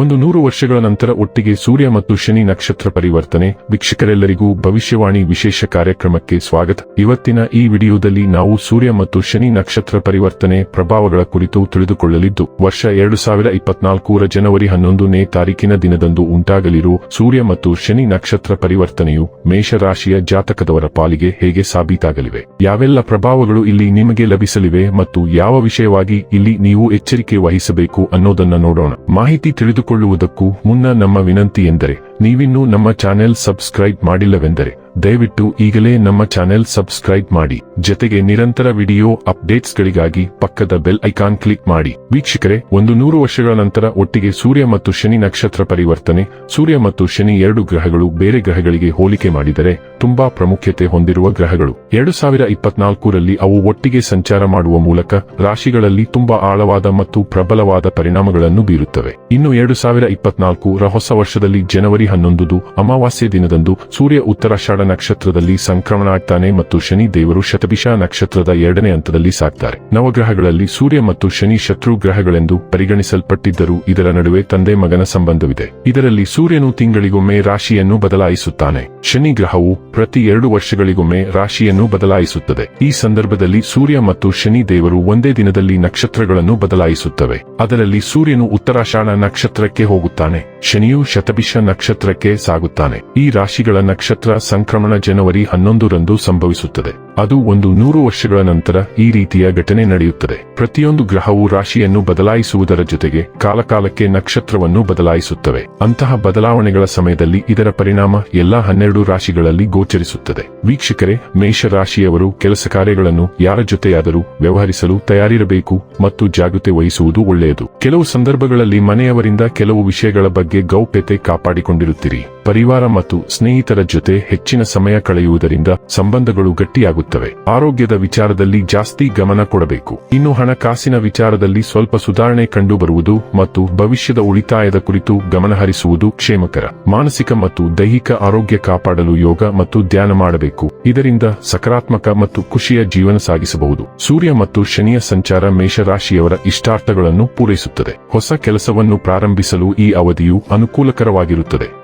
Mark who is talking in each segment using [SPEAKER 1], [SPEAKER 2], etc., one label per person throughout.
[SPEAKER 1] ಒಂದು ನೂರು ವರ್ಷಗಳ ನಂತರ ಒಟ್ಟಿಗೆ ಸೂರ್ಯ ಮತ್ತು ಶನಿ ನಕ್ಷತ್ರ ಪರಿವರ್ತನೆ. ವೀಕ್ಷಕರೆಲ್ಲರಿಗೂ ಭವಿಷ್ಯವಾಣಿ ವಿಶೇಷ ಕಾರ್ಯಕ್ರಮಕ್ಕೆ ಸ್ವಾಗತ. ಇವತ್ತಿನ ಈ ವಿಡಿಯೋದಲ್ಲಿ ನಾವು ಸೂರ್ಯ ಮತ್ತು ಶನಿ ನಕ್ಷತ್ರ ಪರಿವರ್ತನೆ ಪ್ರಭಾವಗಳ ಕುರಿತು ತಿಳಿದುಕೊಳ್ಳಲಿದ್ದು, ವರ್ಷ ಎರಡು ಸಾವಿರ ಇಪ್ಪತ್ನಾಲ್ಕರ ಜನವರಿ ಹನ್ನೊಂದನೇ ತಾರೀಕಿನ ದಿನದಂದು ಉಂಟಾಗಲಿರುವ ಸೂರ್ಯ ಮತ್ತು ಶನಿ ನಕ್ಷತ್ರ ಪರಿವರ್ತನೆಯು ಮೇಷರಾಶಿಯ ಜಾತಕದವರ ಪಾಲಿಗೆ ಹೇಗೆ ಸಾಬೀತಾಗಲಿವೆ? ಯಾವೆಲ್ಲ ಪ್ರಭಾವಗಳು ಇಲ್ಲಿ ನಿಮಗೆ ಲಭಿಸಲಿವೆ ಮತ್ತು ಯಾವ ವಿಷಯವಾಗಿ ಇಲ್ಲಿ ನೀವು ಎಚ್ಚರಿಕೆ ವಹಿಸಬೇಕು ಅನ್ನೋದನ್ನ ನೋಡೋಣ. ಮಾಹಿತಿ ತಿಳಿದುಕೊಳ್ಳುವುದಕ್ಕೂ ಮುನ್ನ ನಮ್ಮ ವಿನಂತಿ ಎಂದರೆ ನೀವಿನ್ನೂ ನಮ್ಮ ಚಾನೆಲ್ ಸಬ್ಸ್ಕ್ರೈಬ್ ಮಾಡಿಲ್ಲವೆಂದರೆ ದಯವಿಟ್ಟು ಈಗಲೇ ನಮ್ಮ ಚಾನೆಲ್ ಸಬ್ಸ್ಕ್ರೈಬ್ ಮಾಡಿ ಜೊತೆಗೆ ನಿರಂತರ ವಿಡಿಯೋ ಅಪ್ಡೇಟ್ಸ್ಗಳಿಗಾಗಿ ಪಕ್ಕದ ಬೆಲ್ ಐಕಾನ್ ಕ್ಲಿಕ್ ಮಾಡಿ. ವೀಕ್ಷಕರೇ, ಒಂದು ನೂರು ವರ್ಷಗಳ ನಂತರ ಒಟ್ಟಿಗೆ ಸೂರ್ಯ ಮತ್ತು ಶನಿ ನಕ್ಷತ್ರ ಪರಿವರ್ತನೆ, ಸೂರ್ಯ ಮತ್ತು ಶನಿ ಎರಡು ಗ್ರಹಗಳು ಬೇರೆ ಗ್ರಹಗಳಿಗೆ ಹೋಲಿಕೆ ಮಾಡಿದರೆ ತುಂಬಾ ಪ್ರಾಮುಖ್ಯತೆ ಹೊಂದಿರುವ ಗ್ರಹಗಳು. ಎರಡು ಸಾವಿರ ಇಪ್ಪತ್ನಾಲ್ಕರಲ್ಲಿ ಅವು ಒಟ್ಟಿಗೆ ಸಂಚಾರ ಮಾಡುವ ಮೂಲಕ ರಾಶಿಗಳಲ್ಲಿ ತುಂಬಾ ಆಳವಾದ ಮತ್ತು ಪ್ರಬಲವಾದ ಪರಿಣಾಮಗಳನ್ನು ಬೀರುತ್ತವೆ. ಇನ್ನು ಎರಡು ಸಾವಿರ ಇಪ್ಪತ್ನಾಲ್ಕರ ಹೊಸ ವರ್ಷದಲ್ಲಿ ಜನವರಿ ಹನ್ನೊಂದು ಅಮಾವಾಸ್ಯೆ ದಿನದಂದು ಸೂರ್ಯ ಉತ್ತರಾಷಾಢ ನಕ್ಷತ್ರದಲ್ಲಿ ಸಂಕ್ರಮಣ ಆಗ್ತಾನೆ ಮತ್ತು ಶನಿ ದೇವರು ಶತಭಿಷ ನಕ್ಷತ್ರದ ಎರಡನೇ ಹಂತದಲ್ಲಿ ಸಾಕ್ತಾರೆ. ನವಗ್ರಹಗಳಲ್ಲಿ ಸೂರ್ಯ ಮತ್ತು ಶನಿ ಶತ್ರು ಗ್ರಹಗಳೆಂದು ಪರಿಗಣಿಸಲ್ಪಟ್ಟಿದ್ದರೂ ಇದರ ನಡುವೆ ತಂದೆ ಮಗನ ಸಂಬಂಧವಿದೆ. ಇದರಲ್ಲಿ ಸೂರ್ಯನು ತಿಂಗಳಿಗೊಮ್ಮೆ ರಾಶಿಯನ್ನು ಬದಲಾಯಿಸುತ್ತಾನೆ. ಶನಿ ಗ್ರಹವು ಪ್ರತಿ ಎರಡು ವರ್ಷಗಳಿಗೊಮ್ಮೆ ರಾಶಿಯನ್ನು ಬದಲಾಯಿಸುತ್ತದೆ. ಈ ಸಂದರ್ಭದಲ್ಲಿ ಸೂರ್ಯ ಮತ್ತು ಶನಿ ದೇವರು ಒಂದೇ ದಿನದಲ್ಲಿ ನಕ್ಷತ್ರಗಳನ್ನು ಬದಲಾಯಿಸುತ್ತವೆ. ಅದರಲ್ಲಿ ಸೂರ್ಯನು ಉತ್ತರಾಷಾಢ ನಕ್ಷತ್ರಕ್ಕೆ ಹೋಗುತ್ತಾನೆ. ಶನಿಯು ಶತಭಿಷ ನಕ್ಷತ್ರಕ್ಕೆ ಸಾಗುತ್ತಾನೆ. ಈ ರಾಶಿಗಳ ನಕ್ಷತ್ರ ಸಂಕ್ರಮಣ ಜನವರಿ ಹನ್ನೊಂದರಂದು ಸಂಭವಿಸುತ್ತದೆ. ಅದು ಒಂದು ನೂರು ವರ್ಷಗಳ ನಂತರ ಈ ರೀತಿಯ ಘಟನೆ ನಡೆಯುತ್ತದೆ. ಪ್ರತಿಯೊಂದು ಗ್ರಹವು ರಾಶಿಯನ್ನು ಬದಲಾಯಿಸುವುದರ ಜೊತೆಗೆ ಕಾಲಕಾಲಕ್ಕೆ ನಕ್ಷತ್ರವನ್ನು ಬದಲಾಯಿಸುತ್ತವೆ. ಅಂತಹ ಬದಲಾವಣೆಗಳ ಸಮಯದಲ್ಲಿ ಇದರ ಪರಿಣಾಮ ಎಲ್ಲಾ ಹನ್ನೆರಡು ರಾಶಿಗಳಲ್ಲಿ ಗೋಚರಿಸುತ್ತದೆ. ವೀಕ್ಷಕರೇ, ಮೇಷರಾಶಿಯವರು ಕೆಲಸ ಕಾರ್ಯಗಳನ್ನು ಯಾರ ಜೊತೆಯಾದರೂ ವ್ಯವಹರಿಸಲು ತಯಾರಿರಬೇಕು ಮತ್ತು ಜಾಗೃತೆ ವಹಿಸುವುದು ಒಳ್ಳೆಯದು. ಕೆಲವು ಸಂದರ್ಭಗಳಲ್ಲಿ ಮನೆಯವರಿಂದ ಕೆಲವು ವಿಷಯಗಳ ಬಗ್ಗೆ ಗೌಪ್ಯತೆ ಕಾಪಾಡಿಕೊಂಡಿರುತ್ತೀರಿ. ಪರಿವಾರ ಮತ್ತು ಸ್ನೇಹಿತರ ಜೊತೆ ಹೆಚ್ಚಿನ ಸಮಯ ಕಳೆಯುವುದರಿಂದ ಸಂಬಂಧಗಳು ಗಟ್ಟಿಯಾಗುತ್ತವೆ. ಆರೋಗ್ಯದ ವಿಚಾರದಲ್ಲಿ ಜಾಸ್ತಿ ಗಮನ ಕೊಡಬೇಕು. ಇನ್ನು ಹಣಕಾಸಿನ ವಿಚಾರದಲ್ಲಿ ಸ್ವಲ್ಪ ಸುಧಾರಣೆ ಕಂಡುಬರುವುದು ಮತ್ತು ಭವಿಷ್ಯದ ಉಳಿತಾಯದ ಕುರಿತು ಗಮನಹರಿಸುವುದು ಕ್ಷೇಮಕರ. ಮಾನಸಿಕ ಮತ್ತು ದೈಹಿಕ ಆರೋಗ್ಯ ಕಾಪಾಡಲು ಯೋಗ ಮತ್ತು ಧ್ಯಾನ ಮಾಡಬೇಕು. ಇದರಿಂದ ಸಕಾರಾತ್ಮಕ ಮತ್ತು ಖುಷಿಯ ಜೀವನ ಸಾಗಿಸಬಹುದು. ಸೂರ್ಯ ಮತ್ತು ಶನಿಯ ಸಂಚಾರ ಮೇಷರಾಶಿಯವರ ಇಷ್ಟಾರ್ಥಗಳನ್ನು ಪೂರೈಸುತ್ತದೆ. ಹೊಸ ಕೆಲಸವನ್ನು ಪ್ರಾರಂಭಿಸಲು ಈ ಅವಧಿಯು ಅನುಕೂಲಕರವಾಗಿರುತ್ತದೆ.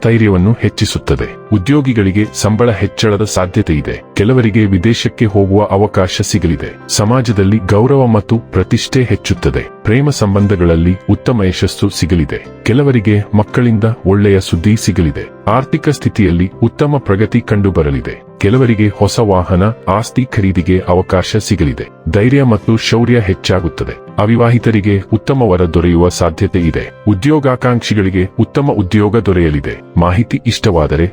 [SPEAKER 1] ಆತ್ಮಸ್ಥೈರ್ಯವನ್ನು ಹೆಚ್ಚಿಸುತ್ತದೆ. ಉದ್ಯೋಗಿಗಳಿಗೆ ಸಂಬಳ ಹೆಚ್ಚಳದ ಸಾಧ್ಯತೆ ಇದೆ ಕೆಲವರಿಗೆ ವಿದೇಶಕ್ಕೆ ಹೋಗುವ ಅವಕಾಶ ಸಿಗಲಿದೆ. ಸಮಾಜದಲ್ಲಿ ಗೌರವ ಮತ್ತು ಪ್ರತಿಷ್ಠೆ ಹೆಚ್ಚುತ್ತದೆ. ಪ್ರೇಮ ಸಂಬಂಧಗಳಲ್ಲಿ ಉತ್ತಮ ಯಶಸ್ಸು ಸಿಗಲಿದೆ. ಕೆಲವರಿಗೆ ಮಕ್ಕಳಿಂದ ಒಳ್ಳೆಯ ಸುದ್ದಿ ಸಿಗಲಿದೆ. ಆರ್ಥಿಕ ಸ್ಥಿತಿಯಲ್ಲಿ ಉತ್ತಮ ಪ್ರಗತಿ ಕಂಡುಬರಲಿದೆ. ಕೆಲವರಿಗೆ ಹೊಸ ವಾಹನ, ಆಸ್ತಿ ಖರೀದಿಗೆ ಅವಕಾಶ ಸಿಗಲಿದೆ. ಧೈರ್ಯ ಮತ್ತು ಶೌರ್ಯ ಹೆಚ್ಚಾಗುತ್ತದೆ. ಅವಿವಾಹಿತರಿಗೆ ಉತ್ತಮ ವರ ದೊರೆಯುವ ಸಾಧ್ಯತೆ ಇದೆ ಉದ್ಯೋಗಾಕಾಂಕ್ಷಿಗಳಿಗೆ ಉತ್ತಮ ಉದ್ಯೋಗ ದೊರೆಯಲಿದೆ. ಮಾಹಿತಿ ಇಷ್ಟವಾದರೆ